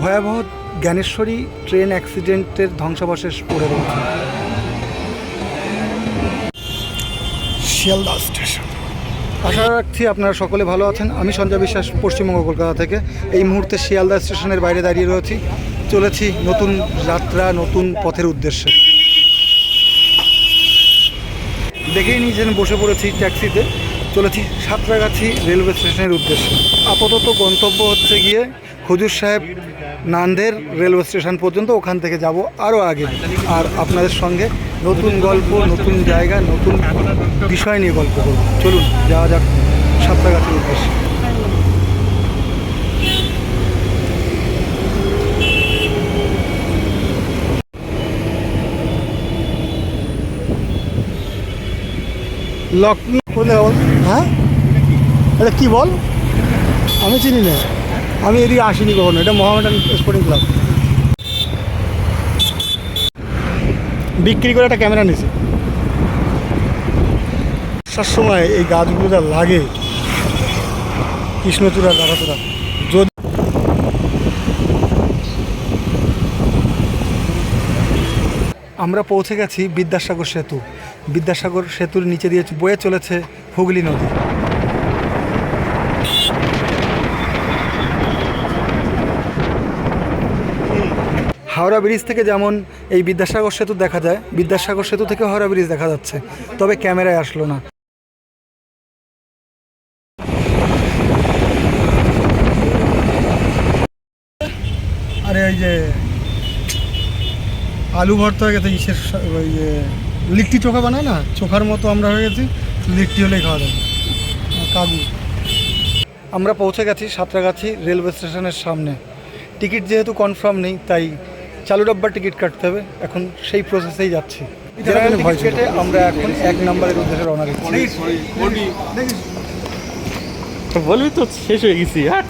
ভয়াবহ জ্ঞানেশ্বরী ট্রেন অ্যাক্সিডেন্টের ধ্বংসাবশেষ পড়ে রয়েছে। শিয়ালদা স্টেশন। আশা রাখছি আপনারা সকলে ভালো আছেন। আমি সঞ্জয় বিশ্বাস পশ্চিমবঙ্গ কলকাতা থেকে। এই মুহূর্তে শিয়ালদা স্টেশনের বাইরে দাঁড়িয়ে রয়েছি। চলেছি নতুন যাত্রা নতুন পথের উদ্দেশ্যে। দেখেই নিয়েছেন বসে পড়েছি ট্যাক্সিতে। চলেছি সাঁতরাগাছি রেলওয়ে স্টেশনের উদ্দেশ্যে। আপাতত গন্তব্য হচ্ছে গিয়ে হুজুর সাহেব নান্দের রেলওয়ে স্টেশন পর্যন্ত ওখান থেকে যাব আরও আগে। আর আপনাদের সঙ্গে নতুন গল্প, নতুন জায়গা, নতুন বিষয় নিয়ে গল্প করব। চলুন, যাওয়া যাক সাঁতরাগাছির উদ্দেশ্যে। লক্ষ্মী হ্যাঁ? এটা কী বল? আমি চিনি না। আমি এদিকে আসিনি কখনো, এটা মোহামেডান স্পোর্টিং ক্লাব বিক্রি করে একটা ক্যামেরা নিয়েছে আসার সময় এই গাছগুলো যা লাগে, কৃষ্ণচূড়া গাছাচূড়া যদি আমরা পৌঁছে গেছি বিদ্যাসাগর সেতু। বিদ্যাসাগর সেতুর নিচে দিয়ে বয়ে চলেছে হুগলি নদী। হাওড়া ব্রিজ থেকে যেমন এই বিদ্যাসাগর সেতু দেখা যায়, বিদ্যাসাগর সেতু থেকে হাওড়া ব্রিজ দেখা যাচ্ছে, তবে ক্যামেরায় আসলো না। আরে ওই যে আলু ভর্তা হয়ে গেছে, ইসের ওই যে লিট্টি চোখা বানায় না, চোখার মতো আমরা হয়ে গেছি, লিট্টি হলেই খাওয়া যাবে। কাবু আমরা পৌঁছে গেছি সাঁতরাগাছি রেলওয়ে স্টেশনের সামনে। টিকিট যেহেতু কনফার্ম নেই, তাই চালু ডাব্বার টিকিট কাটতে হবে। এখন সেই প্রসেসেই যাচ্ছি। জেনারেল টিকিট কেটে আমরা এখন এক নম্বরের উদ্দেশ্যে রওনা দিচ্ছি। বলবি তো শেষ হয়ে গেছি হ্যাঁ?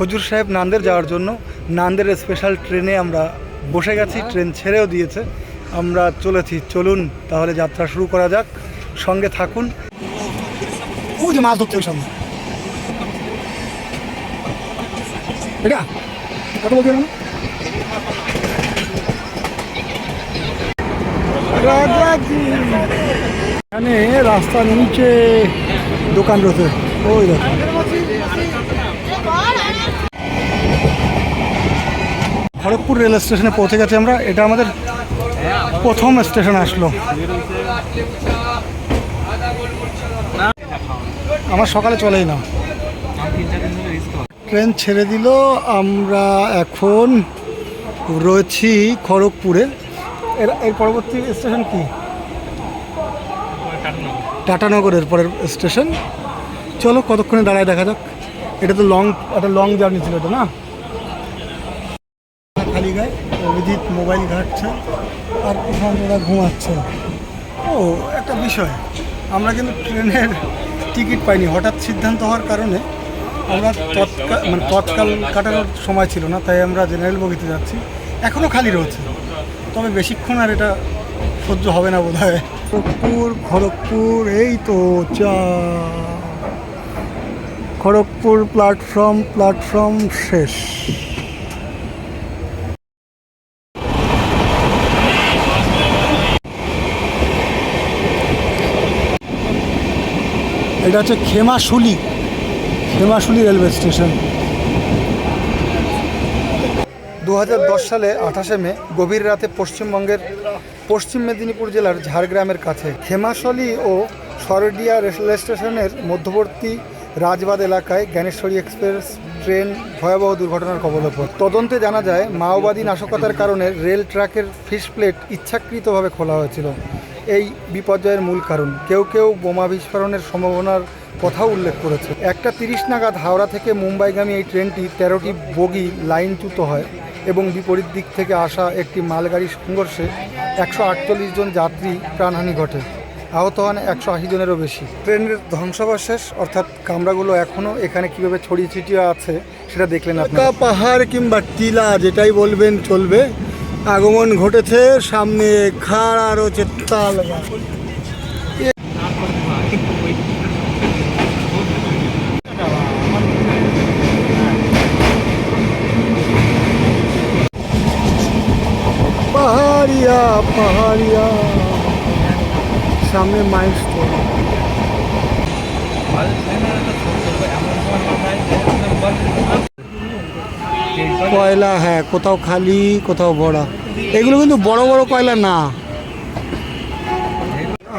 হুজুর সাহেব নান্দের যাওয়ার জন্য। নান্দের স্পেশাল ট্রেনে আমরা বসে গেছি ট্রেন ছেড়েও দিয়েছে। আমরা চলেছি, চলুন তাহলে যাত্রা শুরু করা যাক। সঙ্গে থাকুন। সামনে। এটা? এখানে রাস্তার নিচে দোকান রয়েছে। ওই দেখো। খড়গপুর রেল স্টেশনে পৌঁছে গেছি আমরা। এটা আমাদের প্রথম স্টেশন আসলো। আমার সকালে চলেই না। ট্রেন ছেড়ে দিল। আমরা এখন রয়েছি খড়গপুরে। এর এর পরবর্তী স্টেশন কি? টাটানগরের পরের স্টেশন। চলো কতক্ষণে দাঁড়ায় দেখা যাক। এটা তো লং, একটা লং জার্নি ছিল এটা, না খালি গায়ে অভিজিৎ মোবাইল আর ওরা ঘুমাচ্ছে? ও একটা বিষয়। আমরা কিন্তু ট্রেনের টিকিট পাইনি। হঠাৎ সিদ্ধান্ত হওয়ার কারণে আমরা তৎকাল মানে তৎকাল কাটানোর সময় ছিল না তাই আমরা জেনারেল বগিতে যাচ্ছি। এখনও খালি রয়েছে। তবে বেশিক্ষণ আর এটা সহ্য হবে না বোধ হয় খড়গপুর খড়গপুর এই তো চা। খড়গপুর প্ল্যাটফর্ম প্ল্যাটফর্ম শেষ। এটা হচ্ছে খেমাশুলি খেমাশুলি রেলওয়ে স্টেশন। দু হাজার দশ সালে আঠাশে মে, গভীর রাতে পশ্চিমবঙ্গের পশ্চিম মেদিনীপুর জেলার ঝাড়গ্রামের কাছে খেমাশলি ও সরডিয়া রেলওয়ে স্টেশনের মধ্যবর্তী রাজবাদ এলাকায় জ্ঞানেশ্বরী এক্সপ্রেস ট্রেন ভয়াবহ দুর্ঘটনার কবলে তদন্তে জানা যায়, মাওবাদী নাশকতার কারণে রেল ট্র্যাকের ফিস প্লেট ইচ্ছাকৃতভাবে খোলা হয়েছিল। এই বিপর্যয়ের মূল কারণ। কেউ কেউ বোমা বিস্ফোরণের সম্ভাবনার কথাও উল্লেখ করেছে। একটা তিরিশ নাগাদ হাওড়া থেকে মুম্বাইগামী এই ট্রেনটি তেরোটি বগি লাইনচ্যুত হয় এবং বিপরীত দিক থেকে আসা একটি মালগাড়ির সংঘর্ষে একশো আটচল্লিশ জন যাত্রী প্রাণহানি ঘটে। আহত হন একশো আশি জনেরও বেশি। ট্রেনের ধ্বংসাবশেষ, অর্থাৎ কামরাগুলো এখনও এখানে কীভাবে ছড়িয়ে ছিটিয়ে আছে, সেটা দেখলেন পাহাড় কিংবা টিলা, যেটাই বলবেন, চলবে। আগমন ঘটেছে সামনে খাড় আর হচ্ছে পাহাড়িয়া পাহাড়িয়া। সামনে মাইলস্টোন কয়লা হ্যাঁ কোথাও খালি, কোথাও ভরা। এগুলো কিন্তু বড় বড় কয়লা না।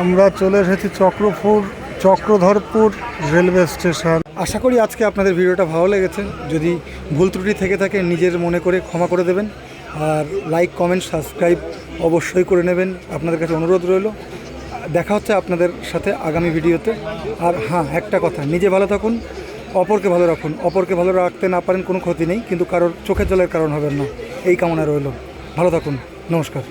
আমরা চলে এসেছি চক্রপুর, চক্রধরপুর রেলওয়ে স্টেশন। আশা করি আজকে আপনাদের ভিডিওটা ভালো লেগেছে। যদি ভুল ত্রুটি থেকে থাকে, নিজের মনে করে ক্ষমা করে দেবেন। আর লাইক, কমেন্ট, সাবস্ক্রাইব অবশ্যই করে নেবেন। আপনাদের কাছে অনুরোধ রইল। দেখা হচ্ছে আপনাদের সাথে আগামী ভিডিওতে। আর হ্যাঁ একটা কথা, নিজে ভালো থাকুন। অপরকে ভালো রাখুন। অপরকে ভালো রাখতে না পারেন কোনো ক্ষতি নেই, কিন্তু কারোর চোখের জলের কারণ হবেন না। এই কামনা রইল। ভালো থাকুন। নমস্কার।